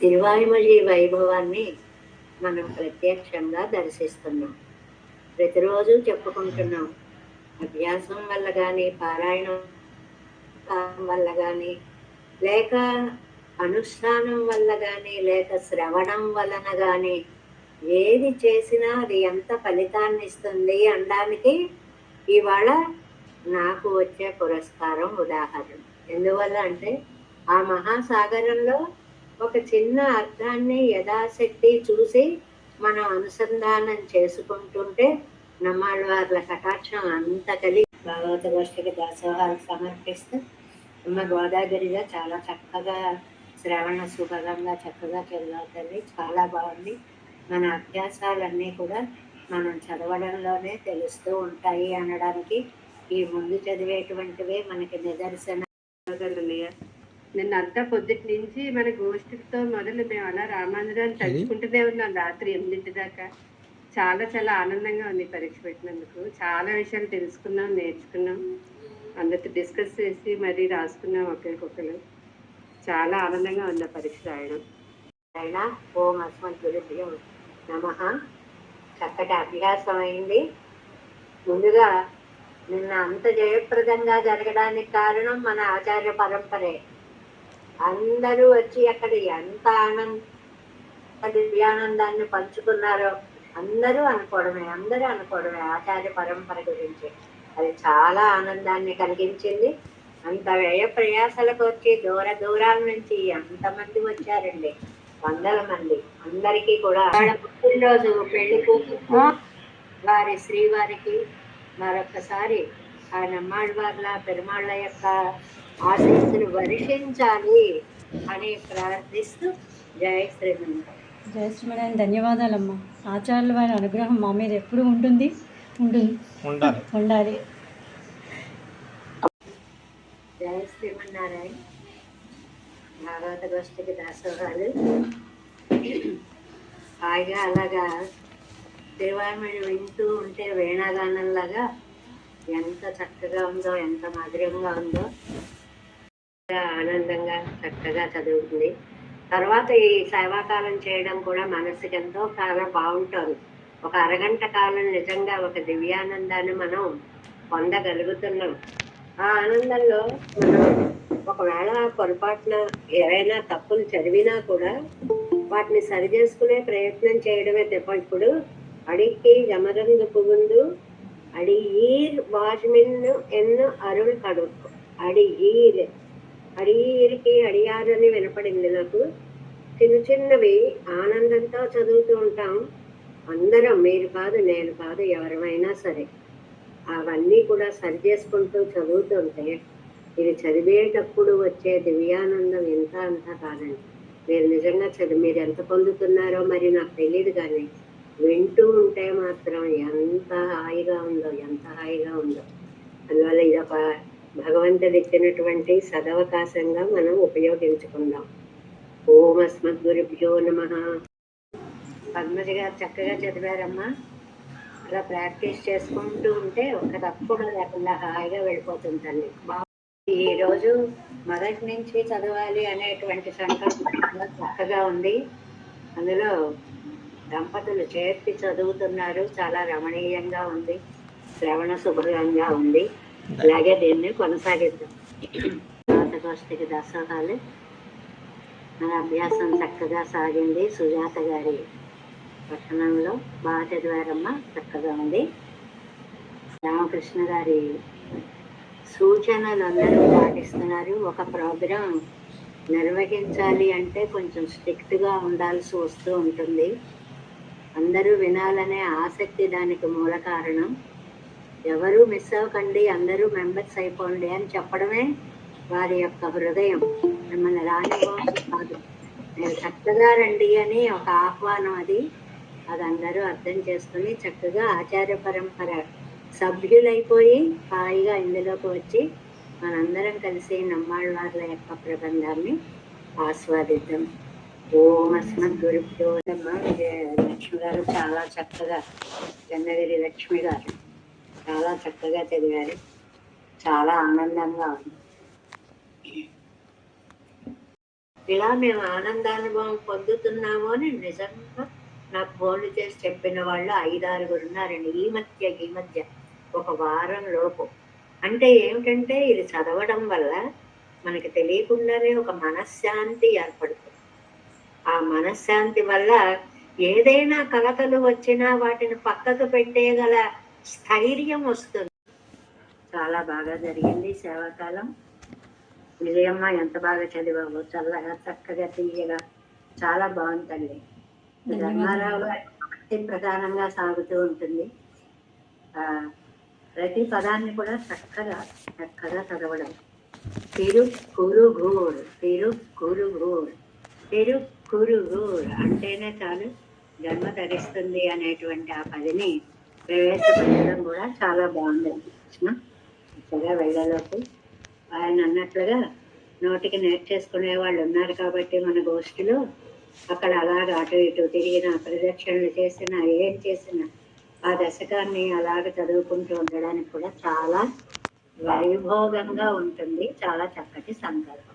తిరువాయుమలి వైభవాన్ని మనం ప్రత్యక్షంగా దర్శిస్తున్నాం. ప్రతిరోజు చెప్పుకుంటున్నాం. అభ్యాసం వల్ల కానీ పారాయణం వల్ల కానీ లేక అనుష్ఠానం వల్ల కానీ లేక శ్రవణం వలన కానీ ఏది చేసినా అది ఎంత ఫలితాన్ని ఇస్తుంది అనడానికి ఇవాళ నాకు వచ్చే పురస్కారం ఉదాహరణ. ఎందువల్ల అంటే ఆ మహాసాగరంలో ఒక చిన్న అర్థాన్ని యథాశక్తి చూసి మనం అనుసంధానం చేసుకుంటుంటే నమ్మాళ్ళవార్ల కటాక్షం అంత కలిగి భాగవత గోష్ఠికి దాసోహాలు సమర్పిస్తూ అమ్మ గోదావరిగా చాలా చక్కగా శ్రవణ సుభగంగా చక్కగా చదువుతుంది. చాలా బాగుంది. మన అభ్యాసాలన్నీ కూడా మనం చదవడంలోనే తెలుస్తూ ఉంటాయి అనడానికి ఈ ముందు చదివేటువంటివే మనకి నిదర్శన. నిన్న అంతా పొద్దుటి నుంచి మన గోష్ఠితో మొదలు మేము అలా రామానుజాన్ని తలుచుకుంటూనే ఉన్నాం రాత్రి ఎనిమిదింటి దాకా. చాలా చాలా ఆనందంగా ఉంది పరీక్ష పెట్టినందుకు. చాలా విషయాలు తెలుసుకున్నాం నేర్చుకున్నాం. అందరితో డిస్కస్ చేసి మరీ రాసుకున్నాం ఒకరికొకరు చాలా ఆనందంగా ఉంది పరీక్ష రాయడం. అయినా ఓం అస్మత్ గురుభ్యో నమ. చక్కటి అభ్యాసం అయింది. ముందుగా నిన్న అంత జయప్రదంగా జరగడానికి కారణం మన ఆచార్య పరంపరే. అందరూ వచ్చి అక్కడ ఎంత ఆనంద ఆనందాన్ని పంచుకున్నారో అందరూ అనుకోవడమే అందరూ అనుకోవడమే ఆచార్య పరంపర గురించి. అది చాలా ఆనందాన్ని కలిగించింది. అంత వ్యయ ప్రయాసాలకు వచ్చి దూర దూరాల నుంచి ఎంతమంది వచ్చారండి? వందల మంది. అందరికీ కూడా వాళ్ళ పుట్టినరోజు పెళ్ళి కూతురు వారి శ్రీవారికి మరొకసారి ఆ నమ్మాళ్ళవార్ల పెరుమాళ్ళ యొక్క ఆశీస్సులు వర్షించాలి అని ప్రార్థిస్తూ జయ శ్రీమంతం జయ శ్రీమణి ధన్యవాదాలమ్మా. ఆచార్యుల వారి అనుగ్రహం మా మీద ఎప్పుడు ఉంటుంది? ఉంటుంది ఉండాలి. ఉండాలి. జయ శ్రీమన్నారాయణ భాగవత గోష్ఠికి దాసోహాలు. హాయిగా అలాగా తిరువారమణి వింటూ ఉంటే వీణాగానంలాగా ఎంత చక్కగా ఉందో ఎంత మధురంగా ఉందో ఆనందంగా చక్కగా చదువుతుంది. తర్వాత ఈ సేవాకాలం చేయడం కూడా మనసుకి ఎంతో చాలా బాగుంటుంది. ఒక అరగంట కాలం నిజంగా ఒక దివ్యానందాన్ని మనం పొందగలుగుతున్నాం. ఆ ఆనందంలో మనం ఒకవేళ పొరపాటున ఏవైనా తప్పులు చదివినా కూడా వాటిని సరి చేసుకునే ప్రయత్నం చేయడమే తప్ప ఇప్పుడు అడిగి జమరంగు పుగుందు అడియీర్ వాజ్మిన్ ఎన్ను అరుள் అడి అడియీర్ అడియీరికి అడియారని వినపడింది నాకు. చిన్న చిన్నవి ఆనందంతో చదువుతూ ఉంటాం. అందరం మీరు కాదు నేను కాదు ఎవరమైనా సరే. అవన్నీ కూడా సరి చేసుకుంటూ చదువుతుంటే ఇది చదివేటప్పుడు వచ్చే దివ్యానందం ఎంత అంతా కాదండి మీరు నిజంగా చదివి మీరు ఎంత పొందుతున్నారో మరి నాకు తెలియదు కానీ వింటూ ఉంటే మాత్రం ఎంత హాయిగా ఉందో ఎంత హాయిగా ఉందో. అందువల్ల ఇది ఒక భగవంతుడు ఇచ్చినటువంటి సదవకాశంగా మనం ఉపయోగించుకుందాం. ఓం అస్మద్ గురుభ్యో నమ. పద్మజ గారు చక్కగా చదివారమ్మా. అలా ప్రాక్టీస్ చేసుకుంటూ ఉంటే ఒక తప్పుడు లేకుండా హాయిగా వెళ్ళిపోతుందండి. ఈరోజు మొదటి నుంచి చదవాలి అనేటువంటి సంకల్పం చాలా చక్కగా ఉంది. అందులో దంపతులు చేర్చి చదువుతున్నారు. చాలా రమణీయంగా ఉంది. శ్రవణ శుభ్రంగా ఉంది. అలాగే దీన్ని కొనసాగిద్దాం. పాతకోష్టికి దసహాలు మన అభ్యాసం చక్కగా సాగింది సుజాత గారి పట్టణంలో. బాగా ద్వారమ్మ చక్కగా ఉంది. రామకృష్ణ గారి సూచనలు అందరూ పాటిస్తున్నారు. ఒక ప్రోగ్రాం నిర్వహించాలి అంటే కొంచెం స్ట్రిక్ట్గా ఉండాల్సి వస్తూ ఉంటుంది. అందరూ వినాలనే ఆసక్తి దానికి మూల కారణం. ఎవరు మిస్ అవ్వకండి అందరూ మెంబర్స్ అయిపోండి అని చెప్పడమే వారి యొక్క హృదయం. మిమ్మల్ని రానివ్వం కాదు. నేను చక్కగా రండి అని ఒక ఆహ్వానం అది. అది అందరూ అర్థం చేసుకుని చక్కగా ఆచార్య పరంపర సభ్యులైపోయి హాయిగా ఇందులోకి వచ్చి మనందరం కలిసి నమ్మాళ్ళవార్ల యొక్క ప్రబంధాన్ని ఆస్వాదిద్దాం. ఓం అస్మద్ గురుభ్యో విజయ లక్ష్మి గారు చాలా చక్కగా చంద్రగిరి లక్ష్మి గారు. చాలా చక్కగా చదివారు. చాలా ఆనందంగా ఉంది. ఇలా మేము ఆనందానుభవం పొందుతున్నాము అని నిజంగా నాకు ఫోన్లు చేసి చెప్పిన వాళ్ళు ఐదారుగురు ఉన్నారండి ఈ మధ్య ఈ మధ్య ఒక వారం లోపు. అంటే ఏమిటంటే ఇది చదవడం వల్ల మనకి తెలియకుండానే ఒక మనశ్శాంతి ఏర్పడుతుంది. ఆ మనశ్శాంతి వల్ల ఏదైనా కలతలు వచ్చినా వాటిని పక్కకు పెట్టేయగల స్థైర్యం వస్తుంది. చాలా బాగా జరిగింది సేవాకాలం విజయమ్మ ఎంత బాగా చదివావు చల్లగా చక్కగా తీయగా చాలా బాగుంటుంది ధర్మారావు భక్తి ప్రధానంగా సాగుతూ ఉంటుంది. ఆ, ప్రతి పదాన్ని కూడా చక్కగా చక్కగా చదవడం. తిరు కురుగూర్ తిరు కురుగూర్ తిరు కురుగూర్ అంటేనే చాలు జన్మ ధరిస్తుంది అనేటువంటి ఆ పదిని ప్రవేశపెట్టడం కూడా చాలా బాగుంది కృష్ణ చక్కగా వెళ్ళలోకి. ఆయన అన్నట్లుగా నోటికి నేర్చేసుకునే వాళ్ళు ఉన్నారు కాబట్టి మన గోష్ఠిలో అక్కడ అలాగ అటు ఇటు తిరిగిన ప్రదక్షిణలు చేసిన ఏం చేసిన ఆ దశకాన్ని అలాగ చదువుకుంటూ ఉండడానికి కూడా చాలా వైభోగంగా ఉంటుంది. చాలా చక్కటి సంకల్పం.